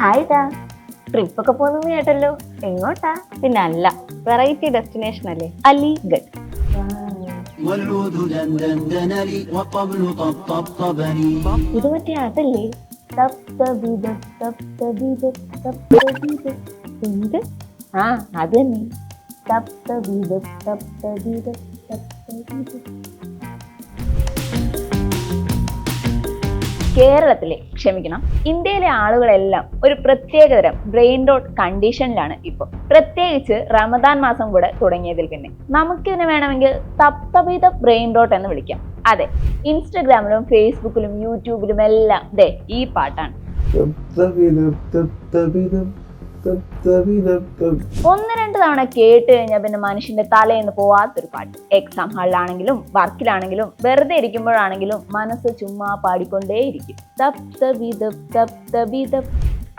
Hi ടാ ട്രിപ്പൊക്കെ പോകുന്നു കേട്ടല്ലോ. എങ്ങോട്ടാ? പിന്നെ അല്ല? വെറൈറ്റി ഡെസ്റ്റിനേഷൻ അല്ലേ അലിഗഡ് ഇത് മറ്റേ അതല്ലേ? എന്ത്? അത് തന്നെ. കേരളത്തിലെ ക്ഷമിക്കണം ഇന്ത്യയിലെ ആളുകളെല്ലാം ഒരു പ്രത്യേകതരം ബ്രെയിൻ ഡോട്ട് കണ്ടീഷനിലാണ് ഇപ്പോൾ പ്രത്യേകിച്ച് റമദാൻ മാസം കൂടെ തുടങ്ങിയതിൽ പിന്നെ. നമുക്കിതിനെ വേണമെങ്കിൽ തപ്തപീത ബ്രെയിൻ ഡോട്ട് എന്ന് വിളിക്കാം. അതെ ഇൻസ്റ്റഗ്രാമിലും ഫേസ്ബുക്കിലും യൂട്യൂബിലും എല്ലാം ദേ ഈ പാട്ടാണ്. ഒന്ന് രണ്ട് തവണ കേട്ട് കഴിഞ്ഞാൽ പിന്നെ മനുഷ്യന്റെ തലേന്ന് പോവാത്തൊരു പാട്ട്. എക്സാം ഹാളിലാണെങ്കിലും വർക്കിലാണെങ്കിലും വെറുതെ ഇരിക്കുമ്പോഴാണെങ്കിലും മനസ്സ് ചുമ്മാ പാടിക്കൊണ്ടേയിരിക്കും.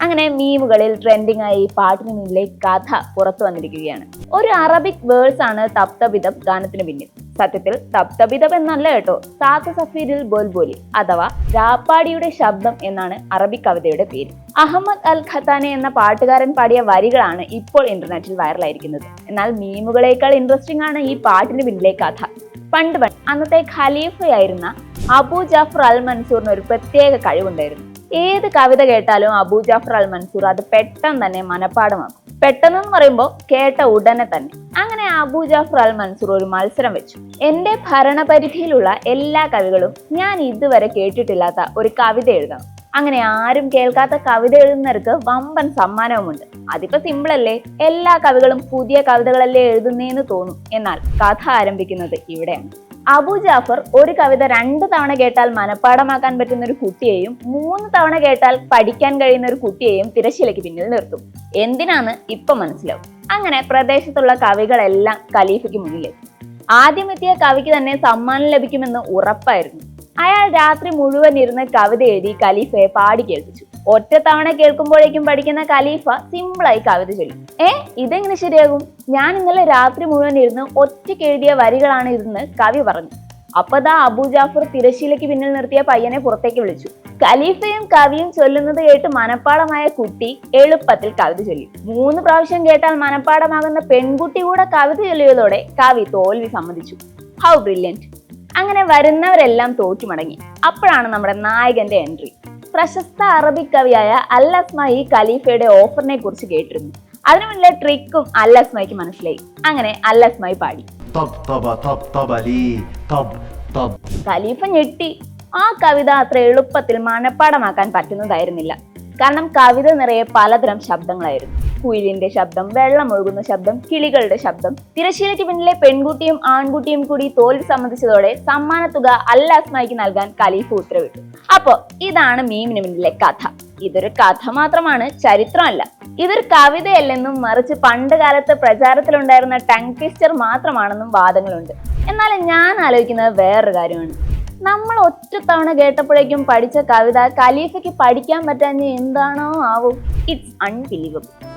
അങ്ങനെ മീമുകളിൽ ട്രെൻഡിംഗ് ആയി ഈ പാട്ടിന് മുന്നിലെ കഥ പുറത്തു വന്നിരിക്കുകയാണ്. ഒരു അറബിക് വേഴ്സ് ആണ് തപ്തബിതം ഗാനത്തിന് പിന്നിൽ. സത്യത്തിൽ തപ്തപിതം എന്നല്ല കേട്ടോ. സാത്ത് സഫീരിൽ ബോൽബോലി അഥവാ രാപ്പാടിയുടെ ശബ്ദം എന്നാണ് അറബി കവിതയുടെ പേര്. അഹമ്മദ് അൽ ഖത്താനെ എന്ന പാട്ടുകാരൻ പാടിയ വരികളാണ് ഇപ്പോൾ ഇന്റർനെറ്റിൽ വൈറലായിരിക്കുന്നത്. എന്നാൽ മീമുകളേക്കാൾ ഇൻട്രസ്റ്റിംഗ് ആണ് ഈ പാട്ടിന് പിന്നിലെ കഥ. പണ്ട് പണ്ട് അന്നത്തെ ഖലീഫയായിരുന്ന അബു ജാഫർ അൽ മൻസൂറിന് ഒരു പ്രത്യേക കഴിവുണ്ടായിരുന്നു. ഏത് കവിത കേട്ടാലും അബു ജാഫർ അൽ മൻസൂർ അത് പെട്ടെന്ന് തന്നെ മനഃപ്പാടമാക്കും പെട്ടെന്ന് പറയുമ്പോൾ കേട്ട ഉടനെ തന്നെ. അബൂ ജാഫർ അൽ മൻസൂർ ഒരു മത്സരം വെച്ചു. എന്റെ ഭരണപരിധിയിലുള്ള എല്ലാ കവികളും ഞാൻ ഇതുവരെ കേട്ടിട്ടില്ലാത്ത ഒരു കവിത എഴുതണം. അങ്ങനെ ആരും കേൾക്കാത്ത കവിത എഴുതുന്നവർക്ക് വമ്പൻ സമ്മാനവുമുണ്ട്. അതിപ്പോ സിമ്പിൾ അല്ലേ? എല്ലാ കവികളും പുതിയ കവിതകളല്ലേ എഴുതുന്നേന്ന് തോന്നും. എന്നാൽ കഥ ആരംഭിക്കുന്നത് ഇവിടെയാണ്. അബു ജാഫർ ഒരു കവിത രണ്ട് തവണ കേട്ടാൽ മനഃപ്പാടമാക്കാൻ പറ്റുന്ന ഒരു കുട്ടിയെയും മൂന്ന് തവണ കേട്ടാൽ പഠിക്കാൻ കഴിയുന്ന ഒരു കുട്ടിയെയും തിരശ്ശീലയ്ക്ക് പിന്നിൽ നിർത്തും. എന്തിനാന്ന് ഇപ്പം മനസ്സിലാവും. അങ്ങനെ പ്രദേശത്തുള്ള കവികളെല്ലാം ഖലീഫയ്ക്ക് മുന്നിലെത്തി. ആദ്യമെത്തിയ കവിക്ക് തന്നെ സമ്മാനം ലഭിക്കുമെന്ന് ഉറപ്പായിരുന്നു. അയാൾ രാത്രി മുഴുവൻ ഇരുന്ന് കവിത എഴുതി ഖലീഫയെ പാടി കേൾപ്പിച്ചു. ഒറ്റ തവണ കേൾക്കുമ്പോഴേക്കും പഠിക്കുന്ന ഖലീഫ സിമ്പിളായി കവിത ചൊല്ലി. ഏ ഇതെങ്ങനെ ശരിയാകും? ഞാൻ ഇന്നലെ രാത്രി മുഴുവൻ ഇരുന്ന് ഒറ്റയ്ക്ക് എഴുതിയ വരികളാണ് ഇതെന്ന് കവി പറഞ്ഞു. അപ്പതാ അബു ജാഫർ തിരശ്ശീലയ്ക്ക് പിന്നിൽ നിർത്തിയ പയ്യനെ പുറത്തേക്ക് വിളിച്ചു. ഖലീഫയും കവിയും ചൊല്ലുന്നത് കേട്ട് മനപ്പാടമായ കുട്ടി എളുപ്പത്തിൽ കവിത ചൊല്ലി. മൂന്ന് പ്രാവശ്യം കേട്ടാൽ മനപ്പാടമാകുന്ന പെൺകുട്ടി കൂടെ കവിത ചൊല്ലിയതോടെ കവി തോൽവി സമ്മതിച്ചു. ഹൗ ബ്രില്യന്റ് അങ്ങനെ വരുന്നവരെല്ലാം തോറ്റു മടങ്ങി അപ്പോഴാണ് നമ്മുടെ നായകന്റെ എൻട്രി പ്രശസ്ത അറബിക് കവിയായ അല്ലസ്മ ഈ ഖലീഫയുടെ ഓഫറിനെ കുറിച്ച് കേട്ടിരുന്നു. അതിനു മുന്നിലെ ട്രിക്കും അല്ലസ്മയ്ക്ക് മനസ്സിലായി. അങ്ങനെ അല്ലസ്മായി പാടി. ഖലീഫ ഞെട്ടി. ആ കവിത അത്ര എളുപ്പത്തിൽ മനപ്പാടമാക്കാൻ പറ്റുന്നതായിരുന്നില്ല. കാരണം കവിത നിറയെ പലതരം ശബ്ദങ്ങളായിരുന്നു. കുയിലിന്റെ ശബ്ദം വെള്ളം ഒഴുകുന്ന ശബ്ദം കിളികളുടെ ശബ്ദം. തിരശ്ശീലയ്ക്ക് പിന്നിലെ പെൺകുട്ടിയും ആൺകുട്ടിയും കൂടി തോൽവി സംബന്ധിച്ചതോടെ സമ്മാനത്തുക അല്ലാസ്മായിക്ക് നൽകാൻ ഖലീഫ ഉത്തരവിട്ടു. അപ്പോ ഇതാണ് മീമിന് പിന്നിലെ കഥ. ഇതൊരു കഥ മാത്രമാണ് ചരിത്രമല്ല. ഇതൊരു കവിതയല്ലെന്നും മറിച്ച് പണ്ട് കാലത്ത് പ്രചാരത്തിലുണ്ടായിരുന്ന ടങ് ട്വിസ്റ്റർ മാത്രമാണെന്നും വാദങ്ങളുണ്ട്. എന്നാൽ ഞാൻ ആലോചിക്കുന്നത് വേറൊരു കാര്യമാണ്. നമ്മൾ ഒറ്റ തവണ കേട്ടപ്പോഴേക്കും പഠിച്ച കവിത ഖലീഫയ്ക്ക് പഠിക്കാൻ പറ്റാഞ്ഞ് എന്താണോ ആവും. It's unbelievable